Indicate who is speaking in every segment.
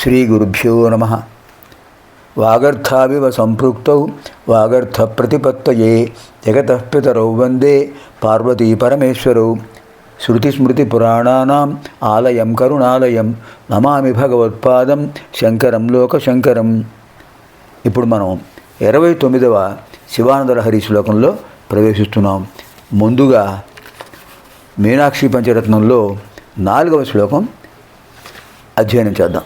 Speaker 1: శ్రీ గురుభ్యో నమ. వాగర్థావివ సంపృక్తౌ వాగర్థ ప్రతిపత్తయే జగతః పితరౌ వందే పార్వతీ పరమేశ్వరౌ. శృతిస్మృతిపురాణానాం ఆలయం కరుణాలయం నమామి భగవత్పాదం శంకరం లోకశంకరం ఇప్పుడు మనం ఇరవై తొమ్మిదవ శివానందరహరి శ్లోకంలో ప్రవేశిస్తున్నాం. ముందుగా మీనాక్షి పంచరత్నంలో నాలుగవ శ్లోకం అధ్యయనం చేద్దాం.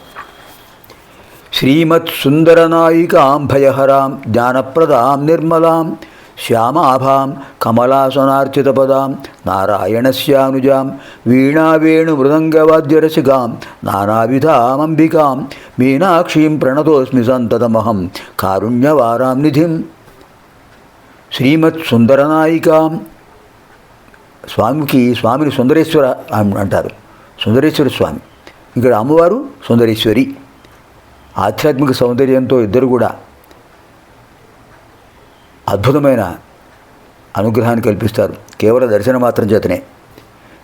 Speaker 1: శ్రీమత్ సుందరనాయికాం భయహరాం జ్ఞానప్రదాం నిర్మలాం శ్యామాభాం కమలాసనార్చితపదాం నారాయణస్యానుజాం వీణావేణుమృదంగవాద్యరసికాం నానావిధామంబికాం మీనాక్షీం ప్రణతోస్మి సంతతమహం కారుణ్యవారాం నిధిం శ్రీమత్ సుందరనాయికాం స్వామికి స్వామిని సుందరేశ్వర అంటారు. సుందరేశ్వర స్వామి. ఇక్కడ అమ్మవారు సుందరేశ్వరి. ఆధ్యాత్మిక సౌందర్యంతో ఇద్దరు కూడా అద్భుతమైన అనుగ్రహాన్ని కల్పిస్తారు. కేవల దర్శనం మాత్రం చేతనే.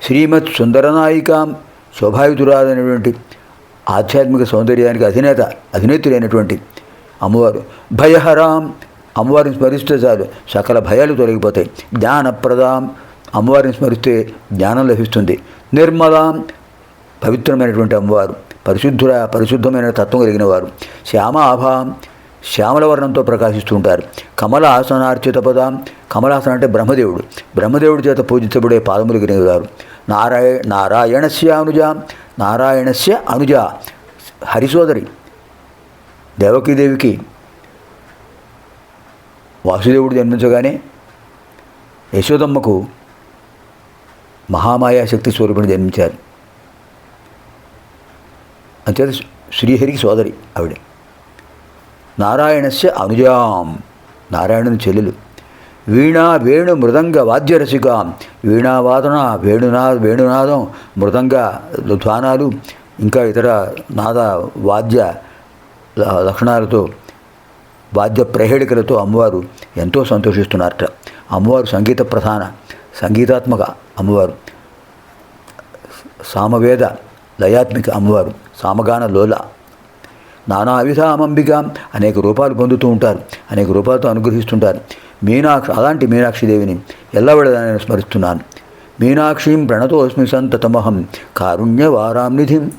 Speaker 1: శ్రీమత్ సుందరనాయికాం శోభాయుతురాలైనటువంటి ఆధ్యాత్మిక సౌందర్యానికి అధినేత అధినేతులైనటువంటి అమ్మవారు. భయహరాం అమ్మవారిని స్మరిస్తే చాలు. సకల భయాలు తొలగిపోతాయి. జ్ఞానప్రదాం అమ్మవారిని స్మరిస్తే జ్ఞానం లభిస్తుంది. నిర్మలాం పవిత్రమైనటువంటి అమ్మవారు. పరిశుద్ధుల పరిశుద్ధమైన తత్వం కలిగిన వారు. శ్యామాభాం శ్యామల వర్ణంతో ప్రకాశిస్తూ ఉంటారు. కమలాసనార్చిత పద. కమలాసనం అంటే బ్రహ్మదేవుడు. బ్రహ్మదేవుడి చేత పూజించబడే పాదములు కలిగిన నారాయణ నారాయ నారాయణస్య అనుజ నారాయణస్య అనుజ. హరిసోదరి దేవకీదేవికి వాసుదేవుడు జన్మించగానే యశోదమ్మకు మహామాయా శక్తి స్వరూపిణి జన్మించారు. అంతే శ్రీహరికి సోదరి ఆవిడ. నారాయణస్య అనుజాం. నారాయణుని చెల్లెలు. వీణా వేణు మృదంగ వాద్యరసిక. వీణావాదన వేణునా వేణునాదం మృదంగ ధ్వానాలు ఇంకా ఇతర నాద వాద్య లక్షణాలతో వాద్య ప్రహేళికలతో అమ్మవారు ఎంతో సంతోషిస్తున్నారట. అమ్మవారు సంగీత ప్రధాన సంగీతాత్మక అమ్మవారు. సామవేద లయాత్మిక అమ్మవారు. సామగాన లోల నానా అనేక రూపాలు పొందుతూ ఉంటారు. అనేక రూపాలతో అనుగ్రహిస్తుంటారు. మీనాక్షి అలాంటి మీనాక్షిదేవిని ఎల్లవేళ స్మరిస్తున్నాను. మీనాక్షిం ప్రణతోస్మి సంతతమహం కారుణ్యవారాం నిధిం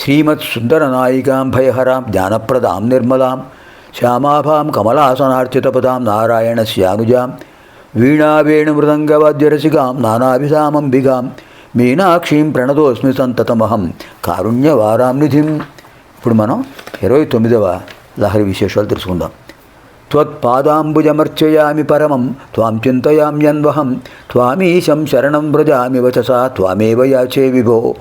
Speaker 1: శ్రీమత్ సుందరనాయికాం భయహరాం జ్ఞానప్రదాం నిర్మలాం. శ్యామాభాం కమలాసనార్చితపదాం నారాయణస్యానుజాం. వీణావేణుమృదంగవాద్యరసికాం నానాభిధామంబిగాం మీనాక్షీం ప్రణతోస్మి సంతతమహం కారుణ్యవారాం నిధిం ఇప్పుడు మనం ఇరవై తొమ్మిదవ లహరి విశేషాలు తెలుసుకుందాం. త్వత్పాదాంబుజమర్చయామి పరమం త్వాం చింతయామ్యన్వహం త్వామీశం శరణం వ్రజామి వచసా త్వామేవ యాచే విభో.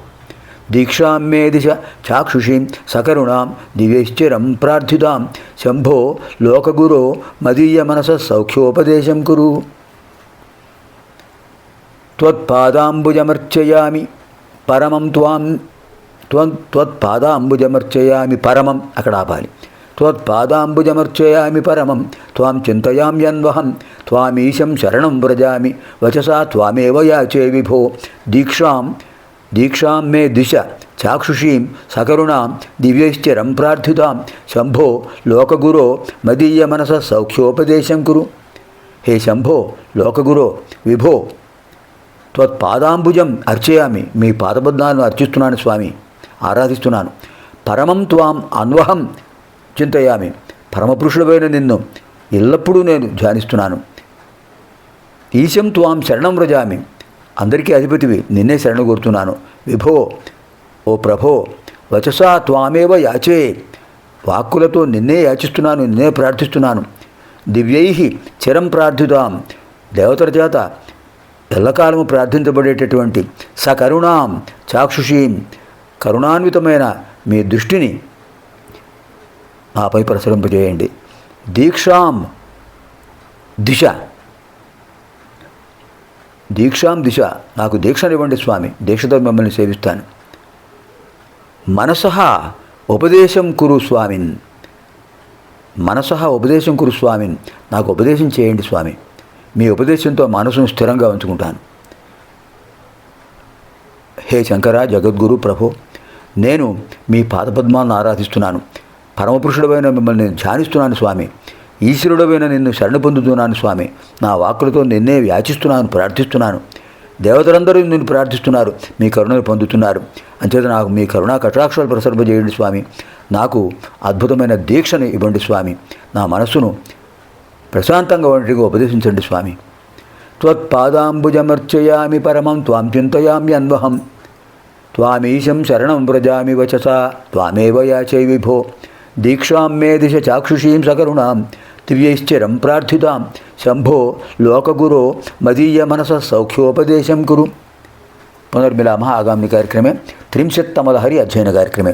Speaker 1: దీక్షాం మే దిశ చాక్షుషీం సకరుణాం దివ్యశ్చిరం ప్రార్థితాం. శంభో లోకగురో మదీయ మనస సౌఖ్యోపదేశం కురు. త్వత్పాదాంబుజమర్చయామి పరమం త్వాం త్వం త్వత్పాదాంబుజమర్చయామి పరమం. అక్కడ ఆపాలి త్వత్పాదాంబుజమర్చయామి పరమం. త్వాం చింతయామ్యన్వహం త్వామీశం శరణం వ్రజామి. వచసా త్వామేవ యాచే విభో. దీక్షాం దీక్షాం మే దిశ. చాక్షుషీం సకరుణాం. దివ్యశ్చరం ప్రార్థితాం. శంభో లోకగురో మదీయ మనస సౌఖ్యోపదేశం కురు. హే శంభో లోకగురో విభో. త్వత్పాదాంబుజం అర్చయామి. మీ పాదబద్ధాలను అర్చిస్తున్నాను స్వామి. ఆరాధిస్తున్నాను. పరమం త్వాం అన్వహం చింతయామి. పరమపురుషుడమైన నిన్ను ఎల్లప్పుడూ నేను ధ్యానిస్తున్నాను. ఈశం త్వాం శరణం వ్రజామి. అందరికీ అధిపతివి నిన్నే శరణ కోరుతున్నాను విభో ఓ ప్రభో వచసా త్వామేవ యాచే. వాక్కులతో నిన్నే యాచిస్తున్నాను నిన్నే ప్రార్థిస్తున్నాను. దివ్యై చిరం ప్రార్థితాం. దేవతల చేత ఎల్లకాలము ప్రార్థించబడేటటువంటి సకరుణాం చాక్షుషీం. కరుణాన్వితమైన మీ దృష్టిని నాపై ప్రసరింపజేయండి. దీక్షాం దిశ. దీక్షాం దిశ. నాకు దీక్షనివ్వండి స్వామి. దీక్షతో మిమ్మల్ని సేవిస్తాను. మనస ఉపదేశం కురు స్వామిన్. మనస ఉపదేశం కురు స్వామిన్. నాకు ఉపదేశం చేయండి స్వామి. మీ ఉపదేశంతో మనసును స్థిరంగా ఉంచుకుంటాను. హే శంకర జగద్గురు ప్రభు నేను మీ పాదపద్మాలను ఆరాధిస్తున్నాను. పరమపురుషుడమైన మిమ్మల్ని నేను ధ్యానిస్తున్నాను స్వామి. ఈశ్వరుడమైన నిన్ను శరణ పొందుతున్నాను స్వామి. నా వాక్కులతో నిన్నే యాచిస్తున్నాను ప్రార్థిస్తున్నాను. దేవతలందరూ నిన్ను ప్రార్థిస్తున్నారు మీ కరుణను పొందుతున్నారు. అంచేత నాకు మీ కరుణా కటాక్షాలు ప్రసరింపజేయండి స్వామి. నాకు అద్భుతమైన దీక్షను ఇవ్వండి స్వామి. నా మనస్సును ప్రశాంతంగా వంటిగా ఉపదేశించండి స్వామి. త్వత్పాదాంబుజమర్చయామి పరమం త్వాం చింతయామి అన్వహం త్వామీశం శరణం వ్రజామి వచసా త్వామేవ యాచై విభో దీక్షాం మే దిశ చాక్షుషీం సకరుణాం దివ్యైశ్చరం ప్రార్థితాం శంభో లోకగురో మదీయ మనస సౌఖ్యోపదేశం కురు పునర్మిలామः ఆగామి కార్యక్రమే త్రింశత్తమలహరి అధ్యయన కార్యక్రమే